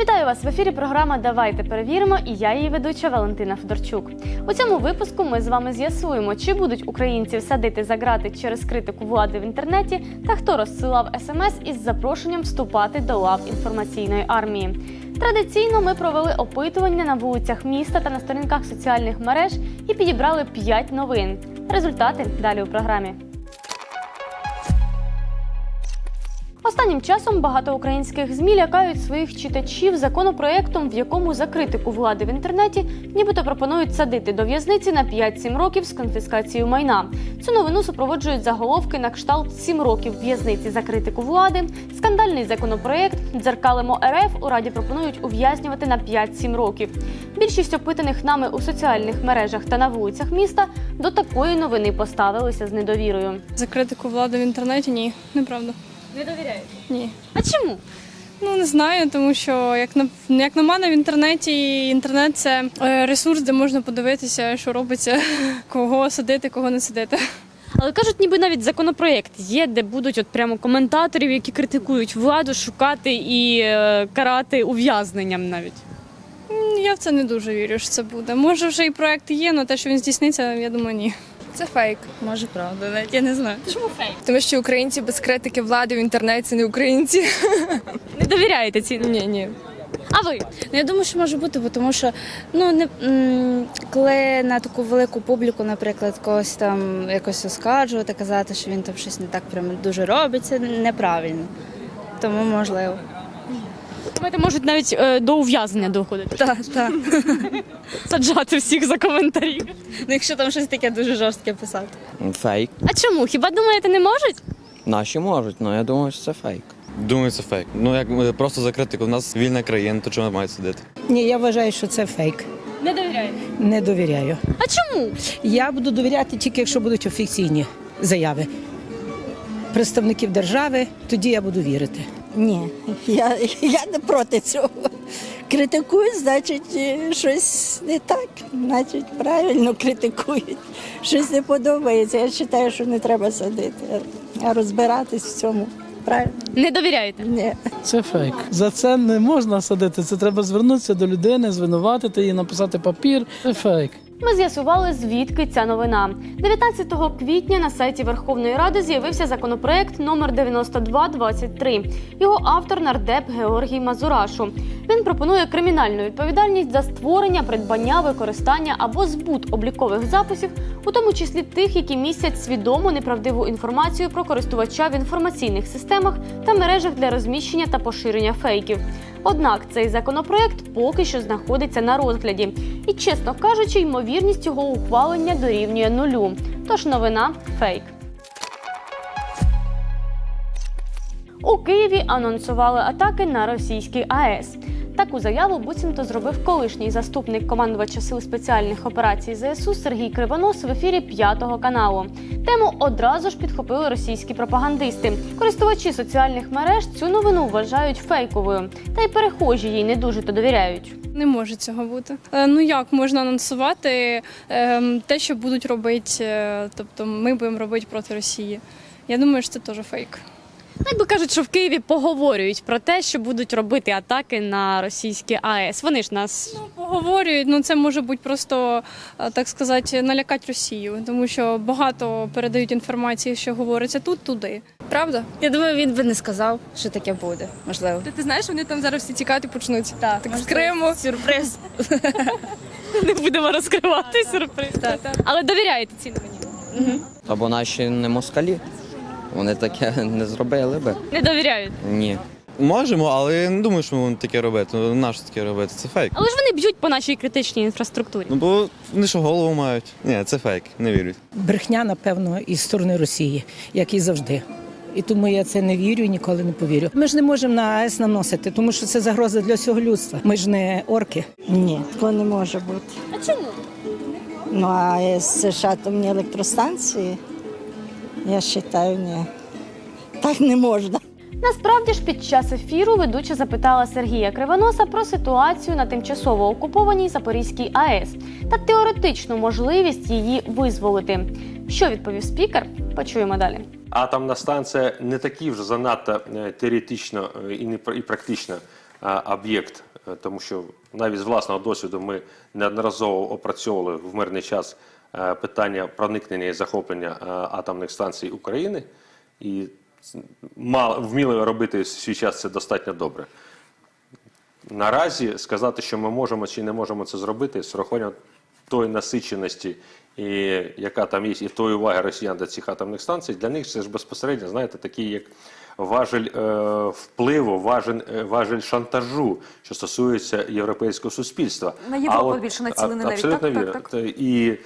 Вітаю вас в ефірі. Програма Давайте перевіримо. І я її ведуча Валентина Федорчук. У цьому випуску ми з вами з'ясуємо, чи будуть українців садити за грати через критику влади в інтернеті, та хто розсилав смс із запрошенням вступати до лав інформаційної армії. Традиційно ми провели опитування на вулицях міста та на сторінках соціальних мереж і підібрали 5 новин. Результати далі у програмі. Останнім часом багато українських змі лякають своїх читачів законопроектом, в якому за критику влади в інтернеті нібито пропонують садити до в'язниці на 5-7 років з конфіскацією майна. Цю новину супроводжують заголовки на кшталт 7 років в'язниці за критику влади, скандальний законопроект, дзеркалимо РФ у раді пропонують ув'язнювати на 5-7 років. Більшість опитаних нами у соціальних мережах та на вулицях міста до такої новини поставилися з недовірою. За критику влади в інтернеті ні, неправда. Не довіряють. Ні. А чому? Ну не знаю, тому що як на як на мене в інтернеті інтернет це е, ресурс, де можна подивитися, що робиться, кого садити, кого не садити. Але кажуть, ніби навіть законопроєкт є, де будуть от прямо коментаторів, які критикують владу, шукати і е, карати ув'язненням навіть. Я в це не дуже вірю, що це буде. Може, вже і проект є, але те, що він здійсниться, я думаю, ні. Це фейк. Може, правда, навіть я не знаю. Чому фейк? Тому що українці без критики влади в інтернеті це не українці. Не довіряєте ці? Ні, ні. А ви? Ну я думаю, що може бути, бо тому що ну не м, коли на таку велику публіку, наприклад, когось там якось оскаржувати, казати, що він там щось не так прямо дуже робить, це неправильно. Тому можливо. Думаєте, можуть навіть е, до ув'язнення доходити, Так, так. саджати всіх за коментарі. Ну якщо там щось таке дуже жорстке писати. Фейк. А чому? Хіба думаєте, не можуть? Наші можуть, але я думаю, що це фейк. Думаю, це фейк. Ну як е, просто за критику. У нас вільна країна, то чому мають сидіти? Ні, я вважаю, що це фейк. Не довіряєте. Не довіряю. А чому? Я буду довіряти тільки, якщо будуть офіційні заяви представників держави, тоді я буду вірити. Ні, я, я не проти цього. Критикують, значить, е, щось не так, значить, правильно критикують. Щось не подобається. Я вважаю, що не треба садити, а розбиратись в цьому. Правильно? Не довіряєте. Ні. Це фейк. За це не можна садити. Це треба звернутися до людини, звинуватити її, написати папір. Це фейк. Ми з'ясували, звідки ця новина. 19 квітня на сайті Верховної Ради з'явився законопроект номер 9223. Його автор нардеп Георгій Мазурашу. Він пропонує кримінальну відповідальність за створення, придбання, використання або збут облікових записів, у тому числі тих, які містять свідому неправдиву інформацію про користувача в інформаційних системах та мережах для розміщення та поширення фейків. Однак цей законопроект поки що знаходиться на розгляді, і, чесно кажучи, ймовірність його ухвалення дорівнює нулю. Тож новина фейк. У Києві анонсували атаки на російський АЕС. Таку заяву буцімто зробив колишній заступник командувача сил спеціальних операцій ЗСУ Сергій Кривонос в ефірі п'ятого каналу. Тему одразу ж підхопили російські пропагандисти. Користувачі соціальних мереж цю новину вважають фейковою, та й перехожі їй не дуже то довіряють. Не може цього бути. Е, ну як можна анонсувати е, те, що будуть робити, е, тобто ми будемо робити проти Росії. Я думаю, що це теж фейк. Ну, Якби кажуть, що в Києві поговорюють про те, що будуть робити атаки на російські АЕС. Вони ж нас Поговорюють, ну це може бути просто е, так сказати, налякати Росію, тому що багато передають інформації, що говориться тут, туди. Правда? Я думаю, він би не сказав, що таке буде. Можливо. Ти, ти знаєш, вони там зараз всі тікати почнуть. Так, так з Криму. Сюрприз. не будемо розкривати сюрприз. Але довіряєте цій новині? Або наші не москалі. Вони таке не зробили би. Не довіряють. Ні. Можемо, але я не думаю, що ми будемо таке робити. Ну, Нащо таке робити? Це фейк. Але ж вони б'ють по нашій критичній інфраструктурі. Ну бо вони що голову мають. Ні, це фейк, не вірять. Брехня, напевно, із сторони Росії, як і завжди. І тому я це не вірю і ніколи не повірю. Ми ж не можемо на АЕС наносити, тому що це загроза для всього людства. Ми ж не орки. Ні, такого не може бути. А чому? Ну, а це ж атомні електростанції. Я вважаю, ні. Так не можна. Насправді ж під час ефіру ведуча запитала Сергія Кривоноса про ситуацію на тимчасово окупованій Запорізькій АЕС та теоретичну можливість її визволити. Що відповів спікер? Почуємо далі. атомна станція не такий вже занадто е, теоретично е, і не і практично е, об'єкт, тому що навіть з власного досвіду ми неодноразово опрацьовували в мирний час питання проникнення і захоплення е, атомних станцій України, і вміли робити свій час це достатньо добре. Наразі сказати, що ми можемо чи не можемо це зробити, з урахуванням тої насиченості, і, яка там є, і тої уваги росіян до цих атомних станцій, для них це ж безпосередньо, знаєте, такий як важель е, впливу, важель, е, важель шантажу, що стосується європейського суспільства. На Європу більше націлений навіть, Абсолютно так? Вірно. так. І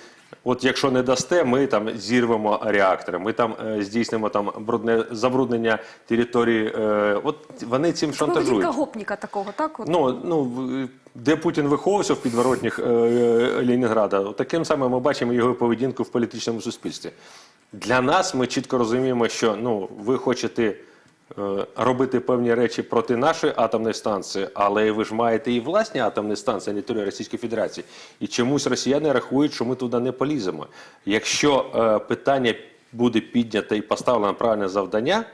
от якщо не дасте, ми там зірвемо реактори, ми там е, здійснимо там брудне забруднення території. Е, от вони цим шантажують. Поведінка гопніка такого, так? От. Ну, ну, в- де Путін виховувався в підворотнях е, Ленінграда, таким самим ми бачимо його поведінку в політичному суспільстві. Для нас ми чітко розуміємо, що ну, ви хочете е, робити певні речі проти нашої атомної станції, але ви ж маєте і власні атомні станції на території Російської Федерації. І чомусь росіяни рахують, що ми туди не поліземо. Якщо е, питання буде піднято і поставлено правильне завдання,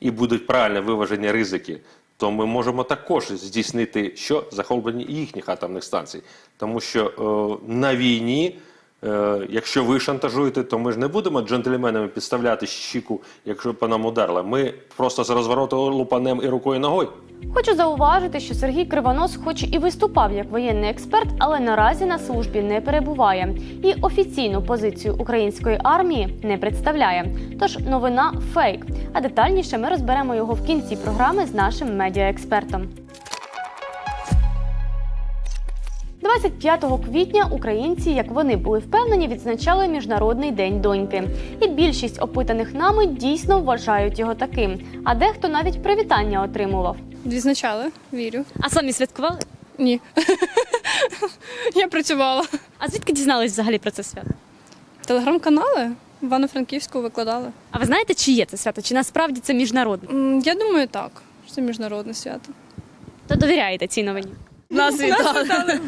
і будуть правильно виважені ризики, то ми можемо також здійснити що захоплення їхніх атомних станцій. Тому що е, на війні, е, якщо ви шантажуєте, то ми ж не будемо джентльменами підставляти щіку, якщо по нам ударили. Ми просто з розвороту лупанем і рукою ногою. Хочу зауважити, що Сергій Кривонос, хоч і виступав як воєнний експерт, але наразі на службі не перебуває і офіційну позицію української армії не представляє. Тож новина фейк. А детальніше ми розберемо його в кінці програми з нашим медіаекспертом. 25 квітня українці, як вони були впевнені, відзначали Міжнародний день доньки. І більшість опитаних нами дійсно вважають його таким. А дехто навіть привітання отримував. Відзначали, вірю. А самі святкували? Ні. Я працювала. А звідки дізнались взагалі про це свято? Телеграм-канали в Івано-Франківську викладали. А ви знаєте, чи є це свято? Чи насправді це міжнародне? Я думаю, так. що Це міжнародне свято. То довіряєте цій новині? Нас вітали.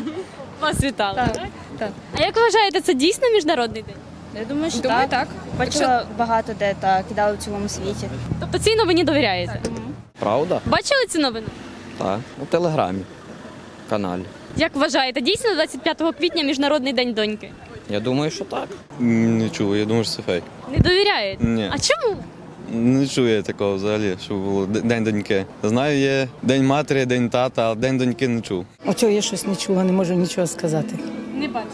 Вас вітали. Так. так. А як ви вважаєте, це дійсно міжнародний день? Я думаю, що Думаю, так. так. Бачила багато де так, кидали в цілому світі. Тобто цій новині довіряєте? Правда? Бачили цю новину? Так. У телеграмі. Каналі. Як вважаєте, дійсно 25 квітня Міжнародний день доньки? Я думаю, що так. Не чув, я думаю, що це фейк. Не довіряєте? Ні. А чому? Не чую я такого взагалі, що було День доньки. Знаю, є День матері, День тата, а День доньки не чув. Оцього я щось не чула, не можу нічого сказати. Не бачу.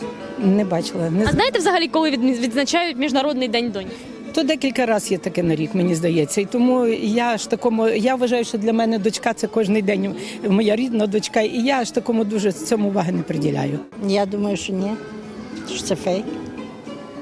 Не бачила. Не А знаєте взагалі, коли відзначають Міжнародний день доньки? То декілька разів є таке на рік, мені здається. І тому я ж такому, я вважаю, що для мене дочка це кожен день моя рідна дочка, і я ж такому дуже цьому уваги не приділяю. Я думаю, що ні. Що це фейк.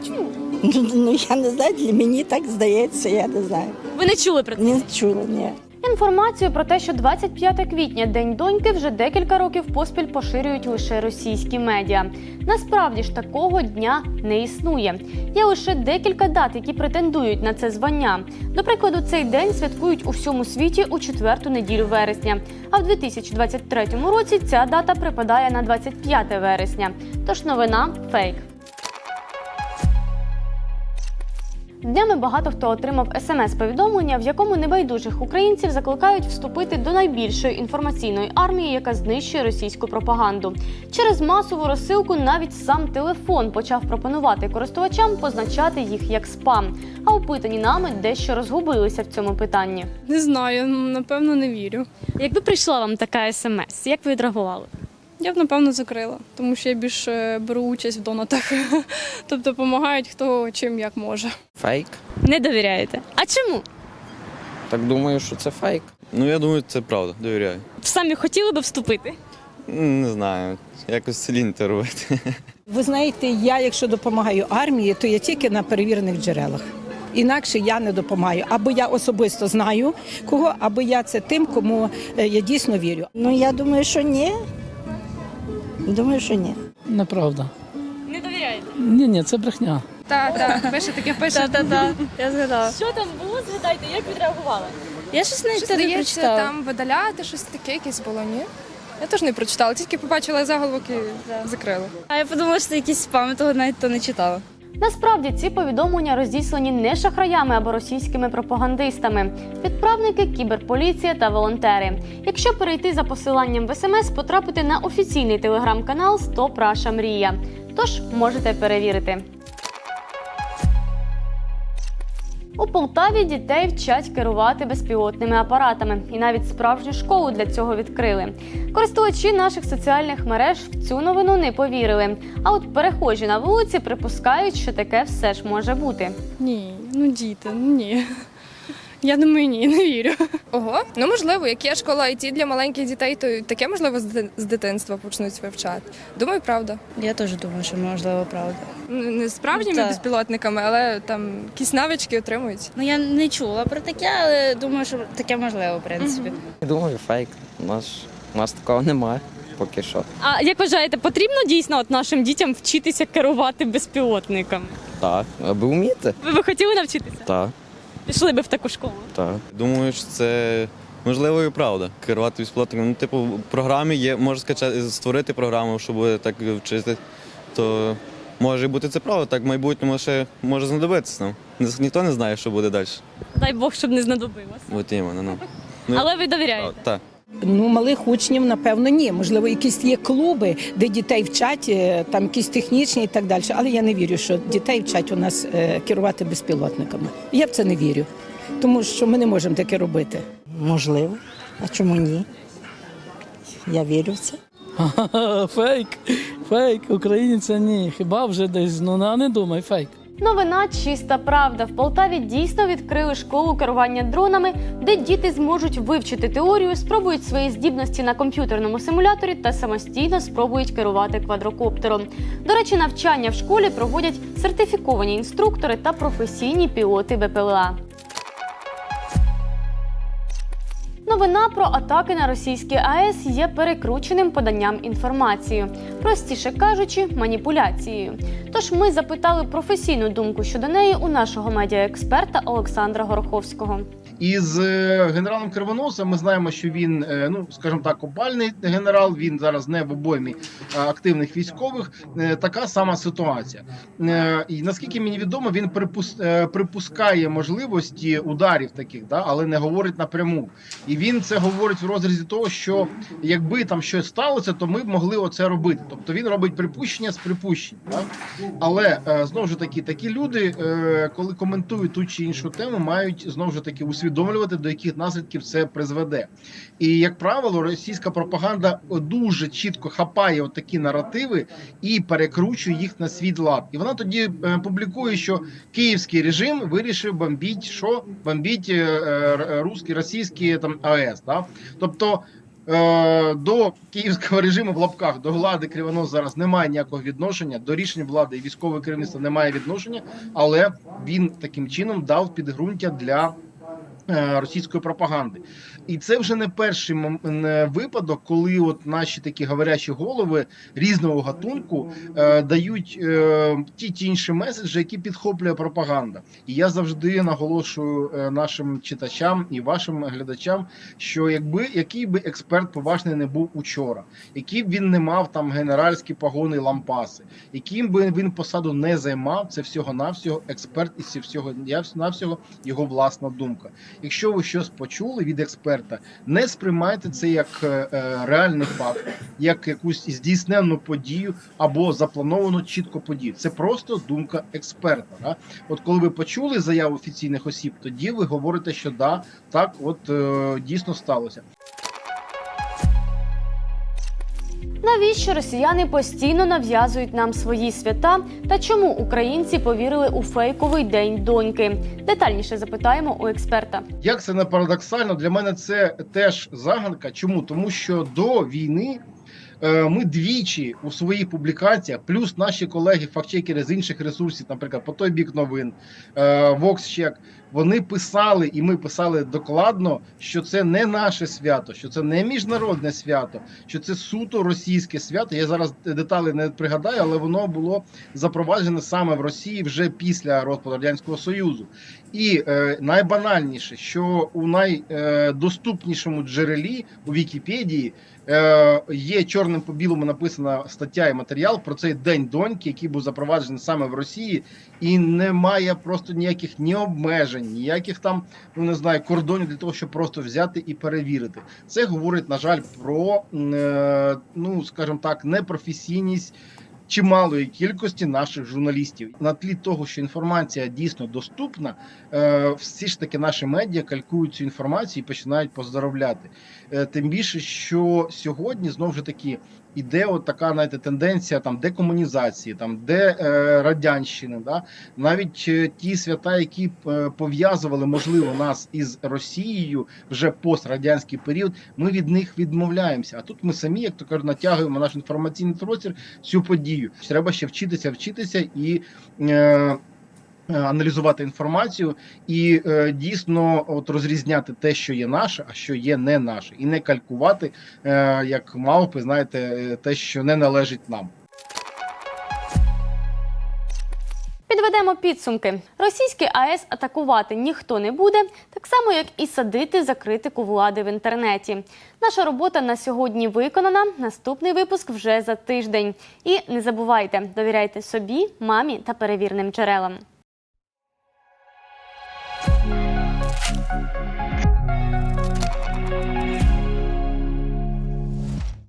Чому? Ну я не знаю, для мені так здається, я не знаю. Ви не чули про це? Не чула, ні. Інформацію про те, що 25 квітня День доньки вже декілька років поспіль поширюють лише російські медіа. Насправді ж такого дня не існує. Є лише декілька дат, які претендують на це звання. До прикладу, цей день святкують у всьому світі у четверту неділю вересня. А в 2023 році ця дата припадає на 25 вересня. Тож новина фейк. Днями багато хто отримав смс-повідомлення, в якому небайдужих українців закликають вступити до найбільшої інформаційної армії, яка знищує російську пропаганду. Через масову розсилку навіть сам телефон почав пропонувати користувачам позначати їх як спам. А опитані нами дещо розгубилися в цьому питанні. Не знаю, напевно, не вірю. Якби прийшла вам така смс, як ви відреагували? Я б напевно закрила, тому що я більше беру участь в донатах. Тобто допомагають хто чим як може. Фейк. Не довіряєте? А чому? Так думаю, що це фейк. Ну, я думаю, це правда, довіряю. Самі хотіли би вступити? Не знаю, якось ліньте робити. Ви знаєте, я, якщо допомагаю армії, то я тільки на перевірених джерелах. Інакше я не допомагаю. Або я особисто знаю кого, або я це тим, кому е, я дійсно вірю. Ну я думаю, що ні. Думаю, що ні. Неправда. Не довіряєте? Ні, ні, це брехня. Так, так, пише таке, пише. Та-та-та, я згадала. Що там було? Згадайте, як відреагували? Я щось навіть Щось не здається, прочитала. там видаляти, щось таке якесь було, ні? Я теж не прочитала, тільки побачила заголовок і закрила. А я подумала, що це якийсь спам, я того навіть то не читала. Насправді ці повідомлення розіслані не шахраями або російськими пропагандистами, відправники, кіберполіція та волонтери. Якщо перейти за посиланням в СМС, потрапити на офіційний телеграм-канал Стоп Раша Мрія. Тож можете перевірити. Полтаві дітей вчать керувати безпілотними апаратами, і навіть справжню школу для цього відкрили. Користувачі наших соціальних мереж в цю новину не повірили. А от перехожі на вулиці припускають, що таке все ж може бути. Ні, ну діти, ну ні. Я думаю, ні, не вірю. Ого, ну можливо, як є школа IT для маленьких дітей, то таке можливо з дитинства почнуть вивчати. Думаю, правда. Я теж думаю, що можливо правда. Не справжніми Так. безпілотниками, але там якісь навички отримують. Ну я не чула про таке, але думаю, що таке можливо, в принципі. Думаю, фейк. У нас, у нас такого немає поки що. А як вважаєте, потрібно дійсно от нашим дітям вчитися керувати безпілотниками? Так, аби вміти. Ви би хотіли навчитися? Так, Пішли би в таку школу. так. Думаю, що це можливо і правда. Керувати безплатно. Ну, типу, в програмі є, можна скачати, створити програму, щоб так вчити. То може бути це правда, так в майбутньому ще може знадобитися нам. Ніхто не знає, що буде далі. Дай Бог, щоб не знадобилось. От іменно, ну. Ну, Але ви довіряєте? Так. Ну, малих учнів, напевно, ні. Можливо, якісь є клуби, де дітей вчать, е, там якісь технічні і так далі. Але я не вірю, що дітей вчать у нас е, керувати безпілотниками. Я в це не вірю, тому що ми не можемо таке робити. Можливо. А чому ні? Я вірю в це. Фейк, фейк, українця ні. Хіба вже десь, ну не думай, фейк. Новина чиста правда. В Полтаві дійсно відкрили школу керування дронами, де діти зможуть вивчити теорію, спробують свої здібності на комп'ютерному симуляторі та самостійно спробують керувати квадрокоптером. До речі, навчання в школі проводять сертифіковані інструктори та професійні пілоти БПЛА. Новина про атаки на російські АЕС є перекрученим поданням інформації, простіше кажучи, маніпуляцією. Тож ми запитали професійну думку щодо неї у нашого медіаексперта Олександра Гороховського. Із е, генералом Кривоносом ми знаємо, що він, е, ну скажімо так, опальний генерал. Він зараз не в обоймі е, активних військових. Така сама ситуація. І наскільки мені відомо, він припус- припускає можливості ударів таких, да, але не говорить напряму. І він це говорить в розрізі того, що якби там щось сталося, то ми б могли оце робити. Тобто він робить припущення з припущень. Да? Але знову ж таки, такі люди, коли коментують ту чи іншу тему, мають знову ж таки усвідомлювати, до яких наслідків це призведе. І як правило, російська пропаганда дуже чітко хапає такі наративи і перекручує їх на свій лад. І вона тоді е, публікує, що київський режим вирішив бомбіть, що бомбіть е, е, русські, російські там АЕС. Да? Тобто. До київського режиму в лапках до влади Кривонос зараз немає ніякого відношення. До рішень влади і військового керівництва немає відношення, але він таким чином дав підґрунтя для російської пропаганди. І це вже не перший випадок, коли от наші такі говорячі голови різного гатунку е, дають е, ті ті інші меседжі, які підхоплює пропаганда. І я завжди наголошую е, нашим читачам і вашим глядачам, що якби який би експерт поважний не був учора, який б він не мав там генеральські погони лампаси, яким би він посаду не займав, це всього навсього експерт і всього навсього його власна думка. Якщо ви щось почули від експерта, не сприймайте це як е, е, реальний факт, як якусь здійснену подію або заплановану чітко подію. Це просто думка експерта. Да? От коли ви почули заяву офіційних осіб, тоді ви говорите, що да, так от е, дійсно сталося. Навіщо росіяни постійно нав'язують нам свої свята та чому українці повірили у фейковий день доньки? Детальніше запитаємо у експерта. Як це не парадоксально, для мене це теж загадка. Чому? Тому що до війни ми двічі у своїх публікаціях, плюс наші колеги фактчекери з інших ресурсів, наприклад, по той бік новин, е, VoxCheck, вони писали, і ми писали докладно, що це не наше свято, що це не міжнародне свято, що це суто російське свято. Я зараз деталі не пригадаю, але воно було запроваджене саме в Росії вже після розпаду радянського союзу. І е, найбанальніше, що у найдоступнішому джерелі у Вікіпедії Е, є чорним по білому написана стаття і матеріал про цей день доньки, який був запроваджений саме в Росії, і немає просто ніяких ні обмежень, ніяких там ну не знаю кордонів для того, щоб просто взяти і перевірити. Це говорить, на жаль, про е, ну скажімо так, непрофесійність. Чималої кількості наших журналістів на тлі того, що інформація дійсно доступна, е, всі ж таки наші медіа калькують цю інформацію і починають поздоровляти. Е, Тим більше, що сьогодні знову ж таки іде от така знаєте, тенденція там декомунізації, там де е, радянщини, да навіть ті свята, які пов'язували можливо нас із Росією вже пострадянський період, ми від них відмовляємося. А тут ми самі, як то кажуть, натягуємо наш інформаційний простір цю подію. Треба ще вчитися, вчитися і. Е, Аналізувати інформацію і е, дійсно от розрізняти те, що є наше, а що є не наше, і не калькувати е, як мавпи, знаєте, е, те, що не належить нам. Підведемо підсумки. Російський АЕС атакувати ніхто не буде, так само як і садити за критику влади в інтернеті. Наша робота на сьогодні виконана. Наступний випуск вже за тиждень. І не забувайте, довіряйте собі, мамі та перевірним джерелам.